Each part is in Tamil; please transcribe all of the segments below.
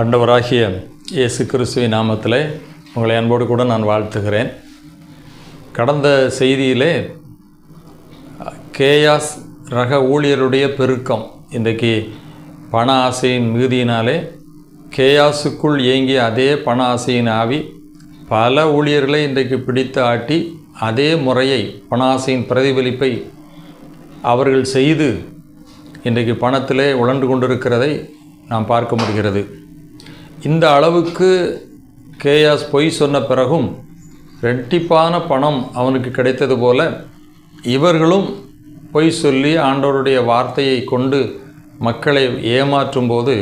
ஆண்டவராகிய இயேசு கிறிஸ்துவின் நாமத்திலே உங்களை அன்போடு கூட நான் வாழ்த்துகிறேன். கடந்த செய்தியிலே கேயாஸ் ரக ஊழியருடைய பெருக்கம். இன்றைக்கு பண ஆசையின் மிகுதியினாலே கேயாசுக்குள் இயங்கிய அதே பண ஆசையின் ஆவி பல ஊழியர்களை இன்றைக்கு பிடித்து ஆட்டி அதே முறையை பண ஆசையின் பிரதிபலிப்பை அவர்கள் செய்து இன்றைக்கு பணத்திலே உழண்டு கொண்டிருக்கிறதை நாம் பார்க்க முடிகிறது. இந்த அளவுக்கு கேயாஸ் பொய் சொன்ன பிறகும் ரெட்டிப்பான பணம் அவனுக்கு கிடைத்தது போல இவர்களும் பொய் சொல்லி ஆண்டவருடைய வார்த்தையை கொண்டு மக்களை ஏமாற்றும் போது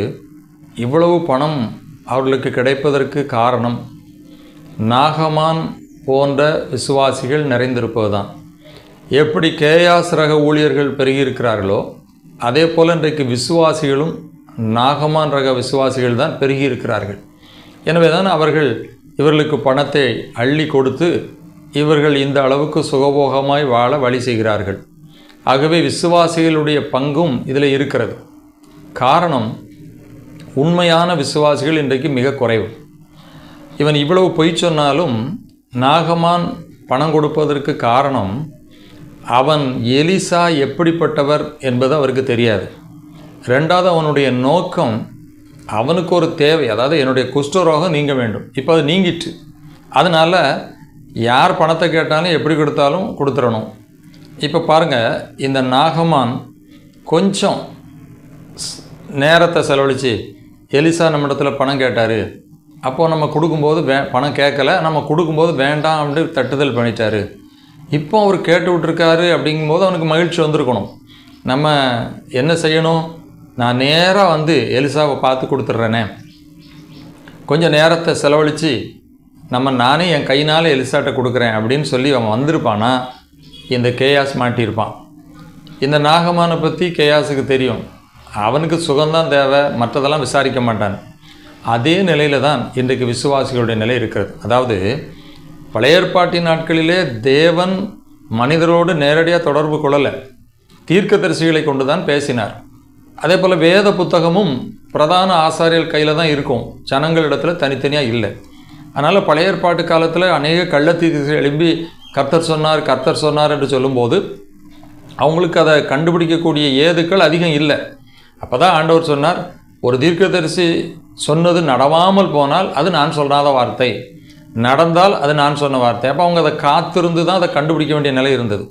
இவ்வளவு பணம் அவர்களுக்கு கிடைப்பதற்கு காரணம் நாகமான் போன்ற விசுவாசிகள் நிறைந்திருப்பதுதான். எப்படி கேயாஸ் ரக ஊழியர்கள் பெருகியிருக்கிறார்களோ அதே போல் இன்றைக்கு விசுவாசிகளும் நாகமான் ரக விசுவாசிகள் தான் பெருகியிருக்கிறார்கள் எனவே தான் அவர்கள் இவர்களுக்கு பணத்தை அள்ளி கொடுத்து இவர்கள் இந்த அளவுக்கு சுகபோகமாய் வாழ வழி செய்கிறார்கள். ஆகவே விசுவாசிகளுடைய பங்கும் இதில் இருக்கிறது. காரணம் உண்மையான விசுவாசிகள் இன்றைக்கு மிக குறைவு. இவன் இவ்வளவு பொய் சொன்னாலும் நாகமான் பணம் கொடுப்பதற்கு காரணம் அவன் எலிசா எப்படிப்பட்டவர் என்பது அவருக்கு தெரியாது. ரெண்டாவது அவனுடைய நோக்கம் அவனுக்கு ஒரு தேவை. அதாவது என்னுடைய குஷ்டரோகம் நீங்க வேண்டும். இப்போ அது நீங்கிட்டு. அதனால் யார் பணத்தை கேட்டாலும் எப்படி கொடுத்தாலும் கொடுத்துடணும் இப்போ பாருங்கள் இந்த நாகமான் கொஞ்சம் நேரத்தை செலவழித்து எலிசா நம்ம இடத்துல பணம் கேட்டார். அப்போது நம்ம கொடுக்கும்போது வே பணம் கேட்கல நம்ம கொடுக்கும்போது வேண்டாம் அப்படின்னு தட்டுதல் பண்ணிட்டாரு. இப்போ அவர் கேட்டு விட்ருக்காரு அப்படிங்கும்போது அவனுக்கு மகிழ்ச்சி வந்திருக்கணும். நம்ம என்ன செய்யணும்? நான் நேராக வந்து எலிசாவை பார்த்து கொடுத்துட்றேனே. கொஞ்சம் நேரத்தை செலவழித்து நம்ம நானே என் கையினால் எலிசாட்டை கொடுக்குறேன் அப்படின்னு சொல்லி அவன் வந்திருப்பானா? இந்த கேயாஸ் மாட்டியிருப்பான். இந்த நாகமானை பற்றி கேயாஸுக்கு தெரியும். அவனுக்கு சுகம்தான் தேவை மற்றதெல்லாம் விசாரிக்க மாட்டான். அதே நிலையில தான் இன்றைக்கு விசுவாசிகளுடைய நிலை இருக்கிறது. அதாவது பழைய ஏற்பாட்டின் நாட்களிலே தேவன் மனிதரோடு நேரடியாக தொடர்பு கொள்ளலை. தீர்க்கதரிசிகளை கொண்டு தான் பேசினார். அதே போல் வேத புத்தகமும் பிரதான ஆசாரியர் கையில் தான் இருக்கும். ஜனங்களிடத்தில் தனித்தனியாக இல்லை. அதனால் பழைய ஏற்பாட்டு காலத்தில் அநேக கள்ளத்தீர்கள் எழும்பி கர்த்தர் சொன்னார் கர்த்தர் சொன்னார் என்று சொல்லும்போது அவங்களுக்கு அதை கண்டுபிடிக்கக்கூடிய ஏதுக்கள் அதிகம் இல்லை. அப்போ தான் ஆண்டவர் சொன்னார் ஒரு தீர்க்கதரிசி சொன்னது நடவாமல் போனால் அது நான் சொல்லாத வார்த்தை. நடந்தால் அது நான் சொன்ன வார்த்தை. அப்போ அவங்க அதை காத்திருந்து தான் அதை கண்டுபிடிக்க வேண்டிய நிலை இருந்தது.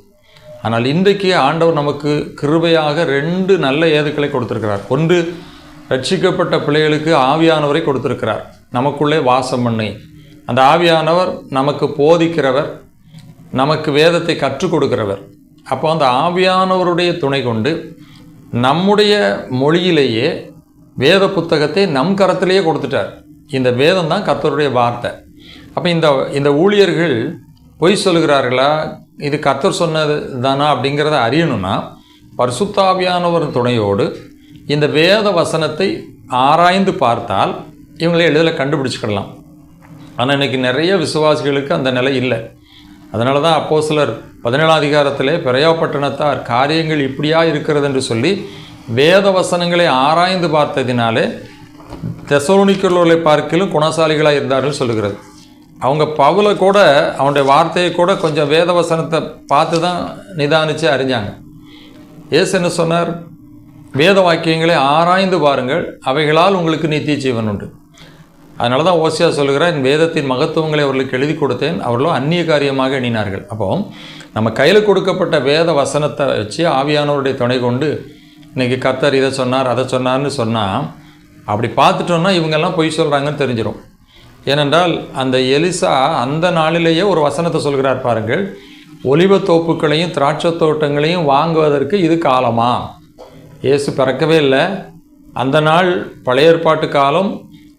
ஆனால் இன்றைக்கு ஆண்டவர் நமக்கு கிருபையாக ரெண்டு நல்ல ஏதுக்களை கொடுத்திருக்கிறார். ஒன்று ரட்சிக்கப்பட்ட பிள்ளைகளுக்கு ஆவியானவரை கொடுத்திருக்கிறார். நமக்குள்ளே வாசம் பண்ணி. அந்த ஆவியானவர் நமக்கு போதிக்கிறவர் நமக்கு வேதத்தை கற்றுக் கொடுக்கிறவர். அப்போ அந்த ஆவியானவருடைய துணை கொண்டு நம்முடைய மொழியிலேயே வேத புத்தகத்தை நம் கரத்திலேயே கொடுத்துட்டார். இந்த வேதம் தான் கத்தருடைய வார்த்தை. அப்போ இந்த இந்த ஊழியர்கள் பொய் சொல்லுகிறார்களா? இது கர்த்தர் சொன்னது தானா அப்படிங்கிறத அறியணும்னா பரிசுத்தாவியானவர் துணையோடு இந்த வேத வசனத்தை ஆராய்ந்து பார்த்தால் இவங்களை எளிதில் கண்டுபிடிச்சிக்கிடலாம். ஆனால் இன்னைக்கு நிறைய விசுவாசிகளுக்கு அந்த நிலை இல்லை. அதனால தான் அப்போ சிலர் பதினேழாம் அதிகாரத்திலே பிரயோப்பட்டணத்தார் காரியங்கள் இப்படியா இருக்கிறது என்று சொல்லி வேத வசனங்களை ஆராய்ந்து பார்த்ததினாலே தெசலோனிக்கர்களை பார்க்கிலும் குணசாலிகளாக இருந்தார்கள் சொல்லுகிறது. அவங்க பவுலை கூட அவனுடைய வார்த்தையை கூட கொஞ்சம் வேத வசனத்தை பார்த்து தான் நிதானித்து அறிஞ்சாங்க. ஏசு என்ன சொன்னார்? வேத வாக்கியங்களை ஆராய்ந்து பாருங்கள் அவைகளால் உங்களுக்கு நித்திய ஜீவன் உண்டு. அதனால தான் ஓசியா சொல்லுகிறார் என் வேதத்தின் மகத்துவங்களை அவர்களுக்கு எழுதி கொடுத்தேன் அவர்களோ அந்நிய காரியமாக எண்ணினார்கள். அப்போ நம்ம கையில் கொடுக்கப்பட்ட வேத வசனத்தை வச்சு ஆவியானவருடைய துணை கொண்டு இன்றைக்கி கத்தர் இதை சொன்னார் அதை சொன்னார்னு சொன்னால் அப்படி பார்த்துட்டோன்னா இவங்கெல்லாம் பொய் சொல்கிறாங்கன்னு தெரிஞ்சிடும் ஏனென்றால் அந்த எலிசா அந்த நாளிலேயே ஒரு வசனத்தை சொல்கிறார் பாருங்கள். ஒலிவத் தோப்புகளையும் திராட்சை தோட்டங்களையும் வாங்குவதற்கு இது காலமா? இயேசு பிறக்கவே இல்லை. அந்த நாள் பழைய ஏற்பாட்டு காலம்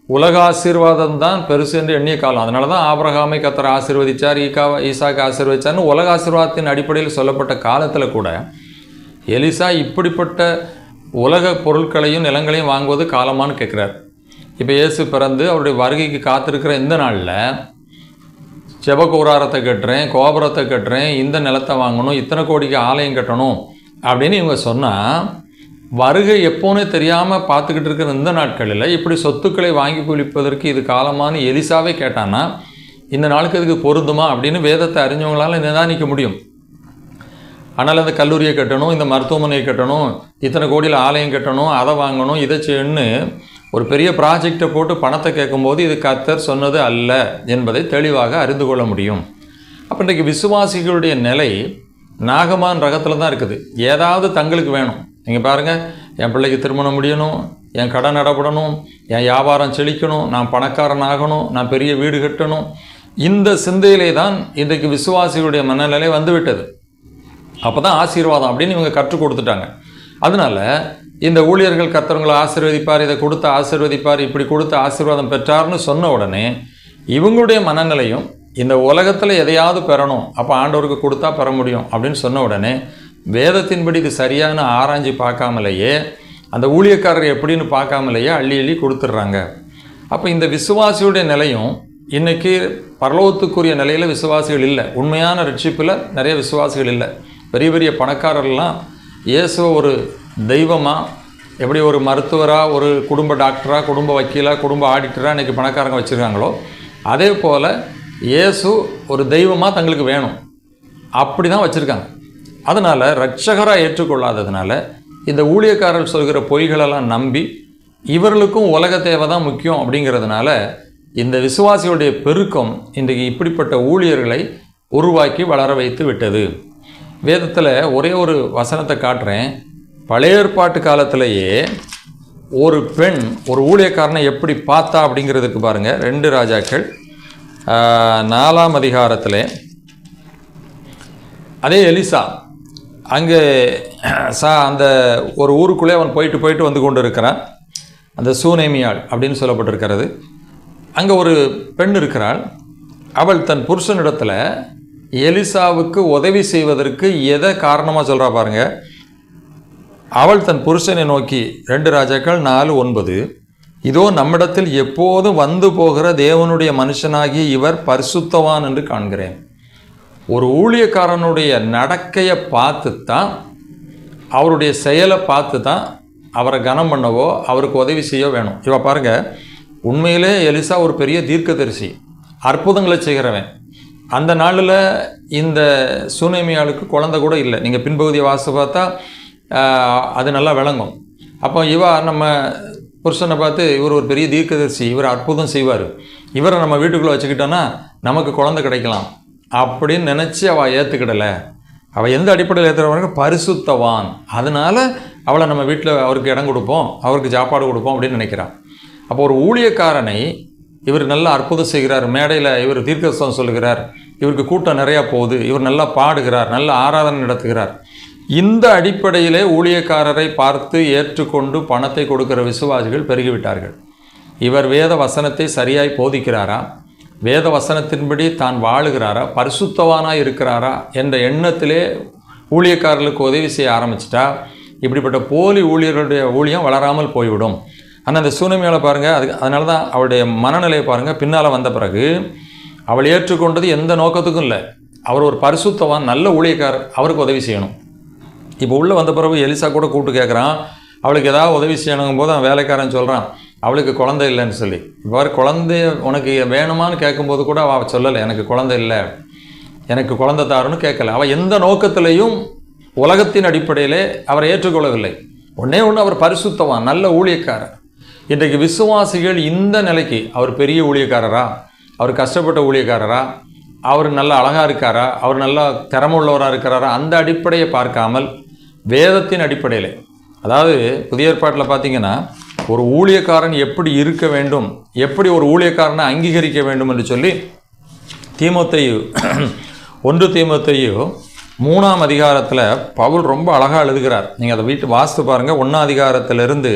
உலக ஆசீர்வாதம் தான் பெருசு என்று எண்ணிய காலம். அதனால தான் ஆபரகாமை கத்தர் ஆசீர்வதிச்சார் ஈகா ஈசாக்கு ஆசீர்வதிச்சார்னு உலக ஆசீர்வாதத்தின் அடிப்படையில் சொல்லப்பட்ட காலத்தில் கூட எலிசா இப்படிப்பட்ட உலக பொருட்களையும் நிலங்களையும் வாங்குவது காலமான்னு கேட்குறார். இப்போ இயேசு பிறந்து அவருடைய வருகைக்கு காத்திருக்கிற இந்த நாளில் ஜெபகூராரத்தை கட்டுறேன் கோபுரத்தை கட்டுறேன் இந்த நிலத்தை வாங்கணும் இத்தனை கோடிக்கு ஆலயம் கட்டணும் அப்படின்னு இவங்க சொன்னால் வருகை எப்போனே தெரியாமல் பார்த்துக்கிட்டு இருக்கிற இந்த நாட்களில் இப்படி சொத்துக்களை வாங்கி குளிப்பதற்கு இது காலமானு எலிசாவே கேட்டான்னா இந்த நாளுக்கு இதுக்கு பொருந்துமா அப்படின்னு வேதத்தை அறிஞ்சவங்களால நிதானிக்க முடியும். ஆனால் அந்த கல்லூரியை கட்டணும் இந்த மருத்துவமனையை கட்டணும் இத்தனை கோடியில் ஆலயம் கட்டணும் அதை வாங்கணும் இதை செய்யணும்னு ஒரு பெரிய ப்ராஜெக்டை போட்டு பணத்தை கேட்கும்போது இது கத்தர் சொன்னது அல்ல என்பதை தெளிவாக அறிந்து கொள்ள முடியும். அப்போ இன்றைக்கு விசுவாசிகளுடைய நிலை நாகமான் ரகத்தில் தான் இருக்குது. ஏதாவது தங்களுக்கு வேணும். நீங்கள் பாருங்கள் என் பிள்ளைக்கு திருமணம் முடியணும் என் கடன் நடப்படணும் என் வியாபாரம் செழிக்கணும் நான் பணக்காரன் ஆகணும் நான் பெரிய வீடு கட்டணும். இந்த சிந்தையிலே தான் இன்றைக்கு விசுவாசிகளுடைய மனநிலை வந்துவிட்டது. அப்போ தான் ஆசீர்வாதம் அப்படின்னு இவங்க கற்றுக் கொடுத்துட்டாங்க. அதனால இந்த ஊழியர்கள் கத்தவங்களை ஆசீர்வதிப்பார் இதை கொடுத்து ஆசீர்வதிப்பார் இப்படி கொடுத்து ஆசீர்வாதம் பெற்றார்னு சொன்ன உடனே இவங்களுடைய மனநிலையும் இந்த உலகத்தில் எதையாவது பெறணும் அப்போ ஆண்டவருக்கு கொடுத்தா பெற முடியும் அப்படின்னு சொன்ன உடனே வேதத்தின்படி இது சரியான ஆராய்ஞ்சி பார்க்காமலேயே அந்த ஊழியக்காரர் எப்படின்னு பார்க்காமலேயே அள்ளி அள்ளி கொடுத்துட்றாங்க. அப்போ இந்த விசுவாசியுடைய நிலையும் இன்றைக்கி பரலோகத்துக்குரிய நிலையில் விசுவாசிகள் இல்லை. உண்மையான ரட்சிப்பில் நிறைய விசுவாசிகள் இல்லை. பெரிய பெரிய பணக்காரர்லாம் இயேசுவை ஒரு தெய்வமாக எப்படி ஒரு மருத்துவராக ஒரு குடும்ப டாக்டராக குடும்ப வக்கீலாக குடும்ப ஆடிட்டராக இன்றைக்கி பணக்காரங்க வச்சுருக்காங்களோ அதே போல் இயேசு ஒரு தெய்வமாக தங்களுக்கு வேணும். அப்படி தான் வச்சுருக்காங்க. அதனால் ரட்சகராக ஏற்றுக்கொள்ளாததுனால இந்த ஊழியக்காரர் சொல்கிற பொய்களெல்லாம் நம்பி இவர்களுக்கும் உலக தேவை தான் முக்கியம் அப்படிங்கிறதுனால இந்த விசுவாசியுடைய பெருக்கம் இன்றைக்கு இப்படிப்பட்ட ஊழியர்களை உருவாக்கி வளர வைத்து விட்டது. வேதத்தில் ஒரே ஒரு வசனத்தை காட்டுறேன். பழைய ஏற்பாட்டு காலத்திலேயே ஒரு பெண் ஒரு ஊழியக்காரனை எப்படி பார்த்தா அப்படிங்கிறதுக்கு பாருங்கள் ரெண்டு ராஜாக்கள். நாலாம் அதிகாரத்தில். அதே எலிசா. அங்கே சா அந்த ஒரு ஊருக்குள்ளே அவன் போயிட்டு போயிட்டு வந்து கொண்டு இருக்கிறான் அந்த சூனேமியாள் அப்படின்னு சொல்லப்பட்டிருக்கிறது. அங்கே ஒரு பெண் இருக்கிறாள். அவள் தன் புருஷனிடத்தில் எலிசாவுக்கு உதவி செய்வதற்கு எதை காரணமாக சொல்கிறா பாருங்கள் அவள் தன் புருஷனை நோக்கி ரெண்டு ராஜாக்கள் நாலு ஒன்பது. இதோ நம்மிடத்தில் எப்போதும் வந்து போகிற தேவனுடைய மனுஷனாகிய இவர் பரிசுத்தவான் என்று காண்கிறேன். ஒரு ஊழியக்காரனுடைய நடக்கையை பார்த்து தான் அவருடைய செயலை பார்த்து தான் அவரை கனம் பண்ணவோ அவருக்கு உதவி செய்ய வேணும். இவ பாருங்கள் உண்மையிலே எலிசா ஒரு பெரிய தீர்க்கதரிசி அற்புதங்களை செய்கிறவன். அந்த நாளில் இந்த சூனேமியாளுக்கு குழந்தை கூட இல்லை. நீங்கள் பின்பகுதியை வாசி பார்த்தா அது நல்லா விளங்கும். அப்போ இவ நம்ம புருஷனை பார்த்து இவர் ஒரு பெரிய தீர்க்கதரிசி இவர் அற்புதம் செய்வார். இவரை நம்ம வீட்டுக்குள்ளே வச்சுக்கிட்டோன்னா நமக்கு குழந்தை கிடைக்கலாம் அப்படின்னு நினச்சி அவள் ஏற்றுக்கிடலை அவள் எந்த அடிப்படையில் ஏற்றுறவங்க பரிசுத்தவான். அதனால் அவளை நம்ம வீட்டில் அவருக்கு இடம் கொடுப்போம் அவருக்கு சாப்பாடு கொடுப்போம் அப்படின்னு நினைக்கிறான் அப்போ ஒரு ஊழியக்காரனை இவர் நல்லா அற்புதம் செய்கிறார். மேடையில் இவர் தீர்க்கதம் சொல்லுகிறார். இவருக்கு கூட்டம் நிறையா போகுது. இவர் நல்லா பாடுகிறார். நல்ல ஆராதனை நடத்துகிறார். இந்த அடிப்படையிலே ஊழியக்காரரை பார்த்து ஏற்றுக்கொண்டு பணத்தை கொடுக்கிற விசுவாசிகள் பெருகிவிட்டார்கள். இவர் வேத வசனத்தை சரியாய் போதிக்கிறாரா? வேத வசனத்தின்படி தான் வாழுகிறாரா? பரிசுத்தவானாக இருக்கிறாரா? என்ற எண்ணத்திலே ஊழியக்காரர்களுக்கு உதவி செய்ய ஆரம்பிச்சிட்டா? இப்படிப்பட்ட போலி ஊழியர்களுடைய ஊழியம் வளராமல் போய்விடும். ஆனால் அந்த சூனமியால பாருங்கள் அதுக்கு அதனால தான் அவளுடைய மனநிலையை பாருங்கள் பின்னால் வந்த பிறகு அவள் ஏற்றுக்கொண்டது எந்த நோக்கத்துக்கும் இல்லை. அவர் ஒரு பரிசுத்தவான் நல்ல ஊழியக்காரர் அவருக்கு உதவி செய்யணும். இப்போ உள்ளே வந்த பிறகு எலிசா கூட கூப்பிட்டு கேட்குறான் அவளுக்கு ஏதாவது உதவி செய்யணுங்கும் போது அவன் வேலைக்காரன் சொல்கிறான் அவளுக்கு குழந்தை இல்லைன்னு சொல்லி. இவ்வாறு குழந்தைய உனக்கு வேணுமான்னு கேட்கும்போது கூட அவள் சொல்லலை எனக்கு குழந்தை இல்லை எனக்கு குழந்தை தாருன்னு கேட்கல அவள் எந்த நோக்கத்திலையும் உலகத்தின் அடிப்படையிலே அவரை ஏற்றுக்கொள்ளவில்லை. ஒன்றே ஒன்று அவர் பரிசுத்தவான் நல்ல ஊழியக்காரர். இன்றைக்கு விசுவாசிகள் இந்த நிலைக்கு அவர் பெரிய ஊழியக்காரரா? அவர் கஷ்டப்பட்ட ஊழியக்காரரா? அவர் நல்ல அழகாக இருக்காரா? அவர் நல்லா திறமுள்ளவராக இருக்கிறாரா அந்த அடிப்படையை பார்க்காமல் வேதத்தின் அடிப்படையில். அதாவது புதிய ஏற்பாட்டில் பார்த்தீங்கன்னா ஒரு ஊழியக்காரன் எப்படி இருக்க வேண்டும் எப்படி ஒரு ஊழியக்காரனை அங்கீகரிக்க வேண்டும் என்று சொல்லி தீமத்தையு ஒன்று தீமத்தையு மூணாம் அதிகாரத்தில் பவுல் ரொம்ப அழகாக எழுதுகிறார். நீங்கள் அதை வீட்டு வாஸ்து பாருங்கள் ஒன்றாம் அதிகாரத்திலிருந்து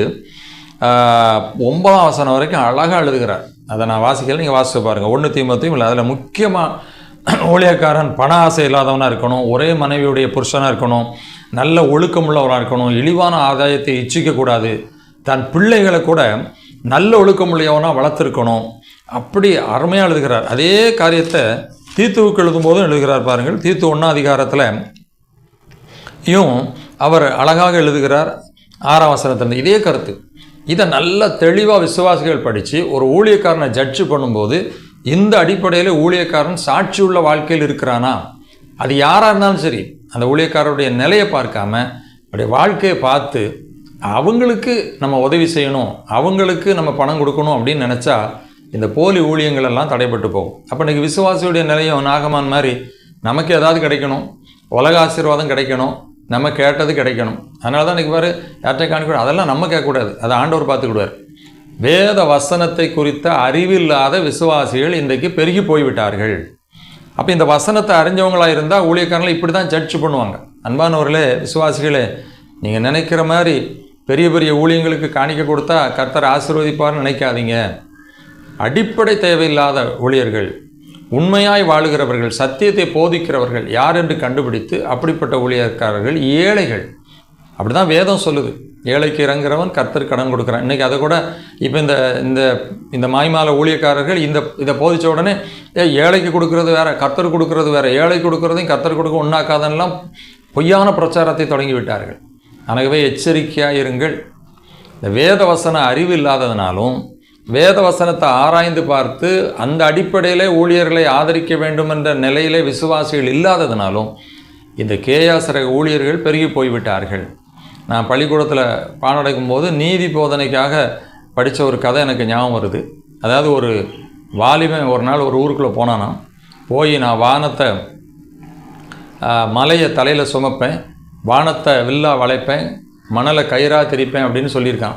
ஒன்பதாம் வசனம் வரைக்கும் அழகாக எழுதுகிறார். அதை நான் வாசிக்கல நீங்கள் வாசித்து பாருங்கள் ஒன்று தீமத்தையும் இல்லை அதில் முக்கியமாக ஊழியக்காரன் பண ஆசை இல்லாதவனாக இருக்கணும் ஒரே மனைவியுடைய புருஷனாக இருக்கணும் நல்ல ஒழுக்கமுள்ளவராக இருக்கணும் இழிவான ஆதாயத்தை இச்சிக்கக்கூடாது. தன் பிள்ளைகளை கூட நல்ல ஒழுக்கமுள்ளவனாக வளர்த்துருக்கணும். அப்படி அருமையாக எழுதுகிறார். அதே காரியத்தை தீத்துவுக்கு எழுதும்போதும் எழுதுகிறார் பாருங்கள். தீத்து ஒன்றா அதிகாரத்தில் யும் அவர் அழகாக எழுதுகிறார். ஆறாம் வசனத்திலிருந்து இதே கருத்து. இதை நல்ல தெளிவாக விசுவாசிகள் படித்து ஒரு ஊழியக்காரனை ஜட்ஜு பண்ணும்போது இந்த அடிப்படையில் ஊழியக்காரன் சாட்சி உள்ள வாழ்க்கையில் இருக்கிறானா? அது யாராக இருந்தாலும் சரி அந்த ஊழியக்காரருடைய நிலையை பார்க்காம அவருடைய வாழ்க்கையை பார்த்து அவங்களுக்கு நம்ம உதவி செய்யணும் அவங்களுக்கு நம்ம பணம் கொடுக்கணும் அப்படின்னு நினச்சா இந்த போலி ஊழியங்கள் எல்லாம் தடைப்பட்டு போகும். அப்போ இன்றைக்கி விசுவாசியுடைய நிலையம் நாகமான் மாதிரி நமக்கு ஏதாவது கிடைக்கணும் உலக ஆசீர்வாதம் கிடைக்கணும் நம்ம கேட்டது கிடைக்கணும். அதனால தான் இன்றைக்கி பாரு யார்கிட்ட காணிக்கூடாது அதெல்லாம் நம்ம கேட்கக்கூடாது. அதை ஆண்டவர் பார்த்துக்கிடுவார். வேத வசனத்தை குறித்த அறிவில்லாத விசுவாசிகள் இன்றைக்கு பெருகி போய்விட்டார்கள். அப்போ இந்த வசனத்தை அறிஞ்சவங்களாக இருந்தால் ஊழியக்காரங்களை இப்படி தான் ஜட்ஜ் பண்ணுவாங்க. அன்பானவர்களே விசுவாசிகளே நீங்கள் நினைக்கிற மாதிரி பெரிய பெரிய ஊழியங்களுக்கு காணிக்க கொடுத்தா கர்த்தர் ஆசீர்வதிப்பார்னு நினைக்காதீங்க. அடிப்படை தேவையில்லாத ஊழியர்கள் உண்மையாய் வாழுகிறவர்கள் சத்தியத்தை போதிக்கிறவர்கள் யார் என்று கண்டுபிடித்து அப்படிப்பட்ட ஊழியர்காரர்கள் ஏழைகள் அப்படி தான் வேதம் சொல்லுது. ஏழைக்கு இறங்குறவன் கர்த்தர் கடன் கொடுக்குறான். இன்றைக்கி அதை கூட இப்போ இந்த இந்த இந்த மாய்மால ஊழியக்காரர்கள் இந்த இதை போதிச்ச உடனே ஏ ஏழைக்கு கொடுக்கறது வேற கர்த்தர் கொடுக்கறது வேற ஏழை கொடுக்கறதையும் கர்த்தர் கொடுக்க ஒன்றாக்காதெல்லாம் பொய்யான பிரச்சாரத்தை தொடங்கி விட்டார்கள் ஆகவே எச்சரிக்கையாக இருங்கள். இந்த வேத வசன அறிவு இல்லாததுனாலும் வேத வசனத்தை ஆராய்ந்து பார்த்து அந்த அடிப்படையிலே ஊழியர்களை ஆதரிக்க வேண்டும் என்ற நிலையிலே விசுவாசிகள் இல்லாததுனாலும் இந்த கேயாசரக ஊழியர்கள் பெருகி போய்விட்டார்கள். நான் பள்ளிக்கூடத்தில் பாடம் போது நீதி போதனைக்காக படித்த ஒரு கதை எனக்கு ஞாபகம் வருது. அதாவது ஒரு வாலிபன் ஒரு நாள் ஒரு ஊருக்குள்ளே போனானா போய் நான் வானத்தை மலையை தலையில் சுமப்பேன். வானத்தை வில்லா வளைப்பேன். மணலை கயிறாக திரிப்பேன் அப்படின்னு சொல்லியிருக்கான்.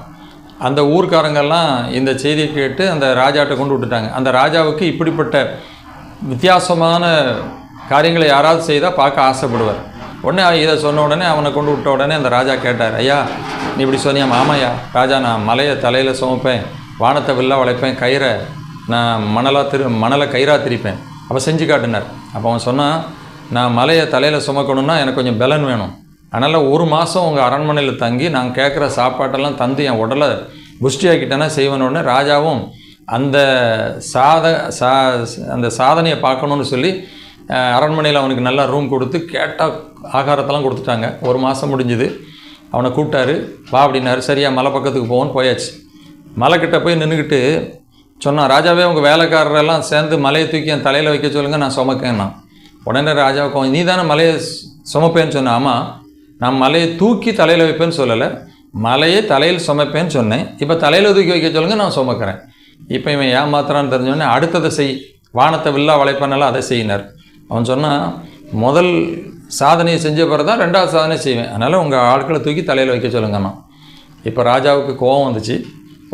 அந்த ஊர்க்காரங்கெல்லாம் இந்த செய்தியை கேட்டு அந்த ராஜாட்ட கொண்டு விட்டுட்டாங்க. அந்த ராஜாவுக்கு இப்படிப்பட்ட வித்தியாசமான காரியங்களை யாராவது செய்தால் பார்க்க ஆசைப்படுவார். உடனே இதை சொன்ன உடனே அவனை கொண்டு விட்ட உடனே அந்த ராஜா கேட்டார் ஐயா நீ இப்படி சொன்னியா? ஆமாய்யா ராஜா நான் மலையை தலையில் சுமப்பேன் வானத்தை வில்லா வளைப்பேன் கயிறை நான் மணலாக திரு மணலை கயிறாக திரிப்பேன். அப்போ செஞ்சு காட்டினார். அப்போ அவன் சொன்னான் நான் மலையை தலையில் சுமக்கணும்னா எனக்கு கொஞ்சம் பலன் வேணும். அதனால் ஒரு மாதம் உங்கள் அரண்மனையில் தங்கி நான் கேட்குற சாப்பாட்டெல்லாம் தந்து என் உடலை புஷ்டியாக்கிட்டேன்னா செய்வேன் உடனே ராஜாவும் அந்த சாத சா அந்த சாதனையை பார்க்கணுன்னு சொல்லி அரண்மனையில் அவனுக்கு நல்லா ரூம் கொடுத்து கேட்டால் ஆகாரத்தெல்லாம் கொடுத்துட்டாங்க. ஒரு மாதம் முடிஞ்சுது. அவனை கூப்பிட்டாரு. வா அப்படின்னாரு. சரியா மலை பக்கத்துக்கு போவோன்னு போயாச்சு. மலைக்கிட்ட போய் நின்றுக்கிட்டு சொன்னான் ராஜாவே உங்கள் வேலைக்காரரெல்லாம் சேர்ந்து மலையை தூக்கி என் தலையில் வைக்க சொல்லுங்கள் நான் சுமக்கேன்னா உடனே ராஜாவுக்கு நீ தானே மலையை சுமப்பேன்னு சொன்ன? ஆமாம் நான் மலையை தூக்கி தலையில் வைப்பேன்னு சொல்லலை. மலையை தலையில் சுமப்பேன்னு சொன்னேன். இப்போ தலையில் தூக்கி வைக்க சொல்லுங்கள் நான் சுமக்கிறேன். இப்போ இவன் ஏமாத்துறான்னு தெரிஞ்சோடனே அடுத்ததை செய். வானத்தை வில்லா வளைப்பானெல்லாம் அதை செய்யினார். அவன் சொன்னான் முதல் சாதனையை செஞ்ச பிறகு தான் ரெண்டாவது சாதனை செய்வேன். அதனால் உங்கள் ஆட்களை தூக்கி தலையில் வைக்க சொல்லுங்கண்ணா இப்போ ராஜாவுக்கு கோபம் வந்துச்சு.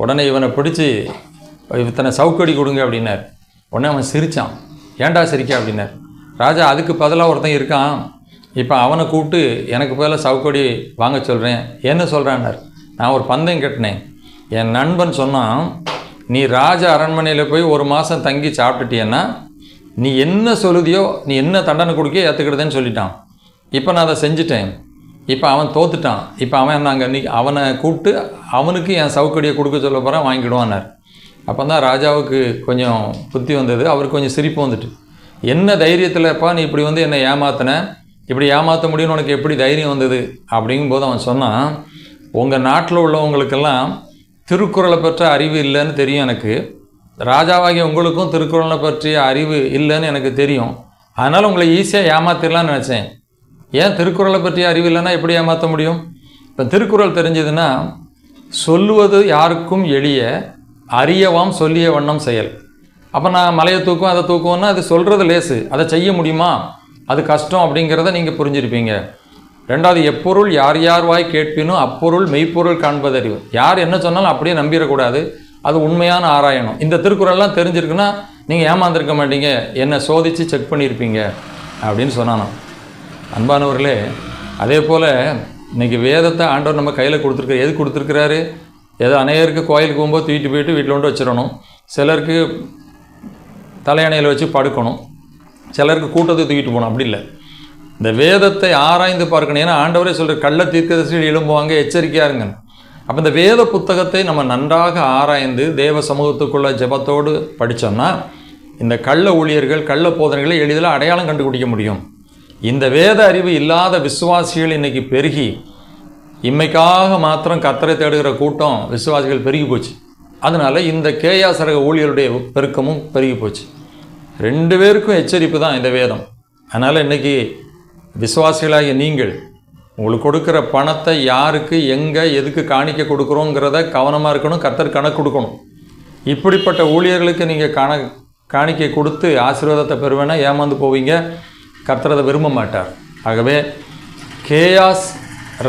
உடனே இவனை பிடிச்சி இத்தனை சவுக்கடி கொடுங்க அப்படின்னார். உடனே அவன் சிரித்தான் ஏண்டா சிரிக்க? அப்படின்னார். ராஜா அதுக்கு பதிலாக ஒருத்தன் இருக்கான். இப்போ அவனை கூப்பிட்டு எனக்கு பதிலாக சவுக்கடி வாங்க சொல்கிறேன் என்ன சொல்கிறான்னார் நான் ஒரு பந்தயம் கட்டினேன். என் நண்பன் சொன்னான் நீ ராஜா அரண்மனையில் போய் ஒரு மாதம் தங்கி சாப்பிட்டுட்டியன்னா நீ என்ன சொல்லுதியோ நீ என்ன தண்டனை கொடுக்க ஏற்றுக்கிடுதேன்னு சொல்லிட்டான். இப்போ நான் அதை செஞ்சுட்டேன். இப்போ அவன் தோத்துட்டான். இப்போ அவன் நாங்கள் நீ அவனை கூப்பிட்டு அவனுக்கு என் சவுக்கடியை கொடுக்க சொல்ல போகிறேன் வாங்கிடுவான்னார். அப்போ தான் ராஜாவுக்கு கொஞ்சம் புத்தி வந்தது அவருக்கு கொஞ்சம் சிரிப்பு வந்துட்டு. என்ன தைரியத்தில்ப்பா நீ இப்படி வந்து என்னை ஏமாத்தின? இப்படி ஏமாற்ற முடியும்னு உனக்கு எப்படி தைரியம் வந்தது? அப்படிங்கும்போது அவன் சொன்னான் உங்கள் நாட்டில் உள்ளவங்களுக்கெல்லாம் திருக்குறளை பெற்ற அறிவு இல்லைன்னு தெரியும் எனக்கு. ராஜாவாகிய உங்களுக்கும் திருக்குறளை பற்றிய அறிவு இல்லைன்னு எனக்கு தெரியும். அதனால் உங்களை ஈஸியாக ஏமாத்திடலாம்னு நினச்சேன். ஏன் திருக்குறளை பற்றிய அறிவு இல்லைன்னா எப்படி ஏமாற்ற முடியும்? இப்போ திருக்குறள் தெரிஞ்சதுன்னா சொல்லுவது யாருக்கும் எளிய அறியவாம் சொல்லிய வண்ணம் செயல். அப்போ நான் மலையை தூக்கும் அதை தூக்குவோன்னா அது சொல்கிறது லேசு. அதை செய்ய முடியுமா? அது கஷ்டம் அப்படிங்கிறத நீங்கள் புரிஞ்சிருப்பீங்க. ரெண்டாவது எப்பொருள் யார் யார் வாய் கேட்பினும் அப்பொருள் மெய்ப்பொருள் காண்பதறிவு. யார் என்ன சொன்னாலும் அப்படியே நம்பிடக்கூடாது அது உண்மையான ஆராயணும். இந்த திருக்குறள்லாம் தெரிஞ்சிருக்குன்னா நீங்கள் ஏமாந்துருக்க மாட்டீங்க. என்னை சோதித்து செக் பண்ணியிருப்பீங்க அப்படின்னு சொன்னானோ அன்பானவர்களே அதே போல் இன்றைக்கி வேதத்தை ஆண்டவர் நம்ம கையில் கொடுத்துருக்காரு எது கொடுத்துருக்கிறாரு? ஏதோ அநேகருக்கு கோயிலுக்கு போகும்போது தூக்கிட்டு போயிட்டு வீட்டில் கொண்டு வச்சிடணும். சிலருக்கு தலையணையில் வச்சு படுக்கணும். சிலருக்கு கூட்டத்தை தூக்கிட்டு போகணும். அப்படி இல்லை. இந்த வேதத்தை ஆராய்ந்து பார்க்கணும். ஏன்னா ஆண்டவரே சொல்கிற கள்ள தீர்க்கதரிசிகள் எழும்புவாங்க எச்சரிக்கையாக அப்போ இந்த வேத புத்தகத்தை நம்ம நன்றாக ஆராய்ந்து தேவ சமூகத்துக்குள்ள ஜெபத்தோடு படித்தோம்னா இந்த கள்ள ஊழியர்கள் கள்ள போதனைகளை எளிதில் அடையாளம் கண்டுபிடிக்க முடியும். இந்த வேத அறிவு இல்லாத விசுவாசிகள் இன்றைக்கி பெருகி இம்மைக்காக மாத்திரம் கத்தரை தேடுகிற கூட்டம் விசுவாசிகள் பெருகி போச்சு. அதனால் இந்த கேயாஸ் ரக ஊழியருடைய பெருக்கமும் பெருகி போச்சு. ரெண்டு பேருக்கும் எச்சரிப்பு தான் இந்த வேதம். அதனால் இன்னைக்கு விசுவாசிகளாகிய நீங்கள் உங்களுக்கு கொடுக்குற பணத்தை யாருக்கு எங்கே எதுக்கு காணிக்க கொடுக்குறோங்கிறத கவனமாக இருக்கணும் கத்தர் கணக்கு கொடுக்கணும். இப்படிப்பட்ட ஊழியர்களுக்கு நீங்கள் கண காணிக்கை கொடுத்து ஆசீர்வாதத்தை பெறுவேன்னா ஏமாந்து போவீங்க? கத்துறதை விரும்ப மாட்டார். ஆகவே கேயாஸ்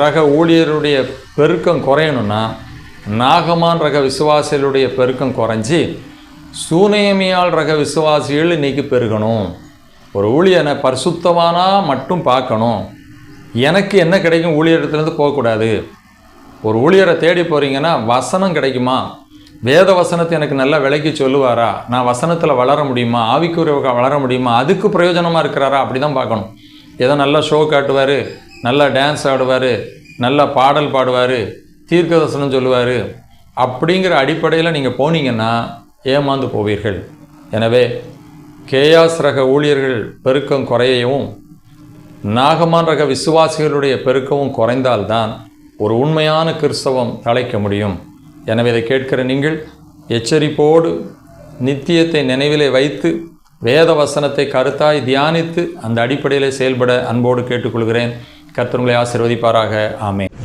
ரக ஊழியருடைய பெருக்கம் குறையணும்னா நாகமான் ரக விசுவாசிகளுடைய பெருக்கம் குறைஞ்சி சூனேமியால் ரக விசுவாசிகள் இன்றைக்கி பெருகணும். ஒரு ஊழியனை பரிசுத்தமானா மட்டும் பார்க்கணும். எனக்கு என்ன கிடைக்கும்? ஊழியர்கிட்டருந்து போகக்கூடாது. ஒரு ஊழியரை தேடி போகிறீங்கன்னா வசனம் கிடைக்குமா? வேத வசனத்தை எனக்கு நல்லா விலைக்கு சொல்லுவாரா? நான் வசனத்தில் வளர முடியுமா? ஆவிக்குரிய வளர முடியுமா? அதுக்கு பிரயோஜனமாக இருக்கிறாரா? அப்படி தான் பார்க்கணும். ஏதோ நல்லா ஷோ காட்டுவார் நல்லா டான்ஸ் ஆடுவார் நல்லா பாடல் பாடுவார் தீர்க்க தரிசனம் சொல்லுவார். அப்படிங்கிற அடிப்படையில் நீங்கள் போனீங்கன்னா ஏமாந்து போவீர்கள். எனவே கேயாஸ் ரக ஊழியர்கள் பெருக்கம் குறையவும் நாகமான் ரக விசுவாசிகளுடைய பெருக்கமும் குறைந்தால்தான் ஒரு உண்மையான கிறிஸ்தவம் தழைக்க முடியும். எனவே இதை கேட்கிற நீங்கள் எச்சரிப்போடு நித்தியத்தை நினைவிலே வைத்து வேத வசனத்தை கருத்தாய் தியானித்து அந்த அடிப்படையில் செயல்பட அன்போடு கேட்டுக்கொள்கிறேன். கர்த்தர் ஆசிர்வதிப்பாராக. ஆசீர்வதிப்பாராக